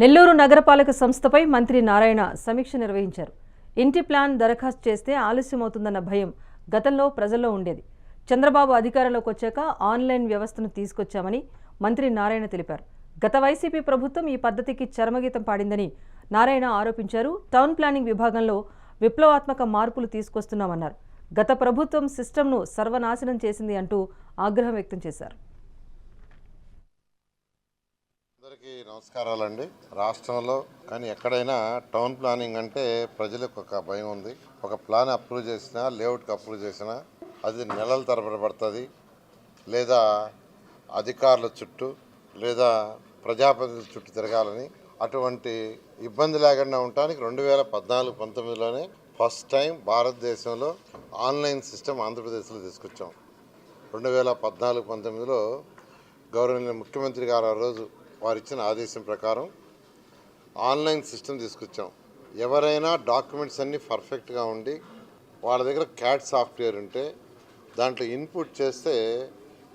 నెల్లూరు నగరపాలక సంస్థపై మంత్రి నారాయణ సమీక్ష నిర్వహించారు. ఇంటి ప్లాన్ దరఖాస్తు చేస్తే ఆలస్యమవుతుందన్న భయం గతంలో ప్రజల్లో ఉండేది. చంద్రబాబు అధికారంలోకి వచ్చాక ఆన్లైన్ వ్యవస్థను తీసుకొచ్చామని మంత్రి నారాయణ తెలిపారు. గత వైసీపీ ప్రభుత్వం ఈ పద్ధతికి చరమగీతం పాడిందని నారాయణ ఆరోపించారు. టౌన్ ప్లానింగ్ విభాగంలో విప్లవాత్మక మార్పులు తీసుకొస్తున్నామన్నారు. గత ప్రభుత్వం సిస్టమ్ను సర్వనాశనం చేసింది అంటూ ఆగ్రహం వ్యక్తం చేశారు. అందరికీ నమస్కారాలండి. రాష్ట్రంలో కానీ ఎక్కడైనా టౌన్ ప్లానింగ్ అంటే ప్రజలకు ఒక భయం ఉంది. ఒక ప్లాన్ అప్రూవ్ చేసినా లేఅవుట్కి అప్రూవ్ చేసినా అది నెలల తరబడి పడుతుంది. లేదా అధికారుల చుట్టూ లేదా ప్రజాప్రతినిధుల చుట్టూ తిరగాలని అటువంటి ఇబ్బంది లేకుండా ఉండటానికి రెండు వేల పద్నాలుగు పంతొమ్మిదిలోనే ఫస్ట్ టైం భారతదేశంలో ఆన్లైన్ సిస్టమ్ ఆంధ్రప్రదేశ్లో తీసుకొచ్చాం. రెండు వేల పద్నాలుగు పంతొమ్మిదిలో గౌరవనీయ ముఖ్యమంత్రి గారు ఆ రోజు వారు ఇచ్చిన ఆదేశం ప్రకారం ఆన్లైన్ సిస్టమ్ తీసుకొచ్చాం. ఎవరైనా డాక్యుమెంట్స్ అన్నీ పర్ఫెక్ట్గా ఉండి వాళ్ళ దగ్గర క్యాట్ సాఫ్ట్వేర్ ఉంటే దాంట్లో ఇన్పుట్ చేస్తే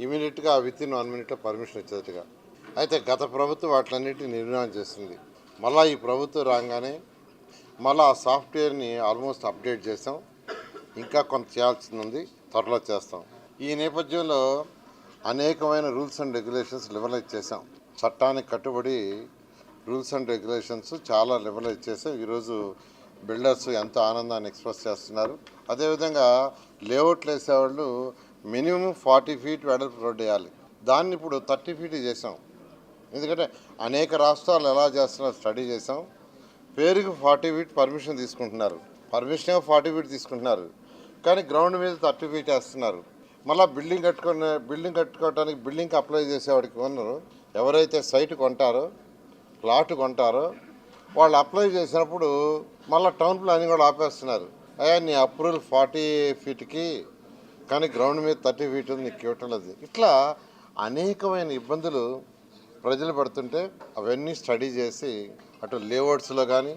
ఇమీడియట్గా విత్ ఇన్ వన్ మినిట్లో పర్మిషన్ వచ్చేట్టుగా అయితే గత ప్రభుత్వం వాటిలన్నిటిని నిర్మాణం చేసింది. మళ్ళీ ఈ ప్రభుత్వం రాగానే మళ్ళీ ఆ సాఫ్ట్వేర్ని ఆల్మోస్ట్ అప్డేట్ చేసాం. ఇంకా కొంత చేయాల్సింది ఉంది త్వరలో చేస్తాం. ఈ నేపథ్యంలో అనేకమైన రూల్స్ అండ్ రెగ్యులేషన్స్ లిబరలైజ్ చేసాం చట్టానికి కట్టుబడి రూల్స్ అండ్ రెగ్యులేషన్స్ చాలా లిబరలైజ్ చేసాం ఈరోజు బిల్డర్స్ ఎంతో ఆనందాన్ని ఎక్స్ప్రెస్ చేస్తున్నారు. అదేవిధంగా లేఅవుట్లు వేసేవాళ్ళు మినిమం ఫార్టీ ఫీట్ వెడల్పు రోడ్డు వేయాలి. దాన్ని ఇప్పుడు థర్టీ ఫీట్ చేసాం. ఎందుకంటే అనేక రాష్ట్రాలు ఎలా చేస్తున్నారో స్టడీ చేసాం. పేరుకి ఫార్టీ ఫీట్ పర్మిషన్ తీసుకుంటున్నారు. పర్మిషన్ ఫార్టీ ఫీట్ తీసుకుంటున్నారు. కానీ గ్రౌండ్ మీద థర్టీ ఫీట్ వేస్తున్నారు. మళ్ళీ బిల్డింగ్ కట్టుకునే బిల్డింగ్ కట్టుకోవడానికి బిల్డింగ్కి అప్లై చేసేవాడికి ఉన్నారు ఎవరైతే సైట్ కొంటారో ప్లాట్ కొంటారో వాళ్ళు అప్లై చేసినప్పుడు మళ్ళీ టౌన్ ప్లానింగ్ కూడా ఆపేస్తున్నారు. అయ్యా నీ అప్రూవల్ ఫార్టీ ఫీట్కి కానీ గ్రౌండ్ మీద థర్టీ ఫీట్ ఉంది నీకు ఇవ్వటం లేదు. ఇట్లా అనేకమైన ఇబ్బందులు ప్రజలు పడుతుంటే అవన్నీ స్టడీ చేసి అటు లేఅవుట్స్లో కానీ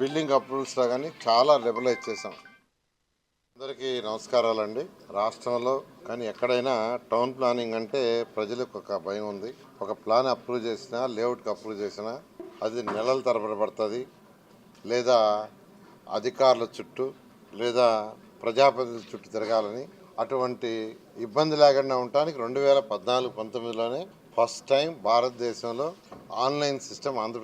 బిల్డింగ్ అప్రూవల్స్లో కానీ చాలా రెబలైజ్ చేసాం అందరికీ నమస్కారాలండి. రాష్ట్రంలో కానీ ఎక్కడైనా టౌన్ ప్లానింగ్ అంటే ప్రజలకు ఒక భయం ఉంది. ఒక ప్లాన్ అప్రూవ్ చేసినా లేఅవుట్కి అప్రూవ్ చేసినా అది నెలల తరబడి పడుతుంది. లేదా అధికారుల చుట్టూ లేదా ప్రజాప్రతినిధుల చుట్టూ తిరగాలని అటువంటి ఇబ్బంది లేకుండా ఉండటానికి రెండు వేల పద్నాలుగు పంతొమ్మిదిలోనే ఫస్ట్ టైం భారతదేశంలో ఆన్లైన్ సిస్టమ్ ఆంధ్రప్రదేశ్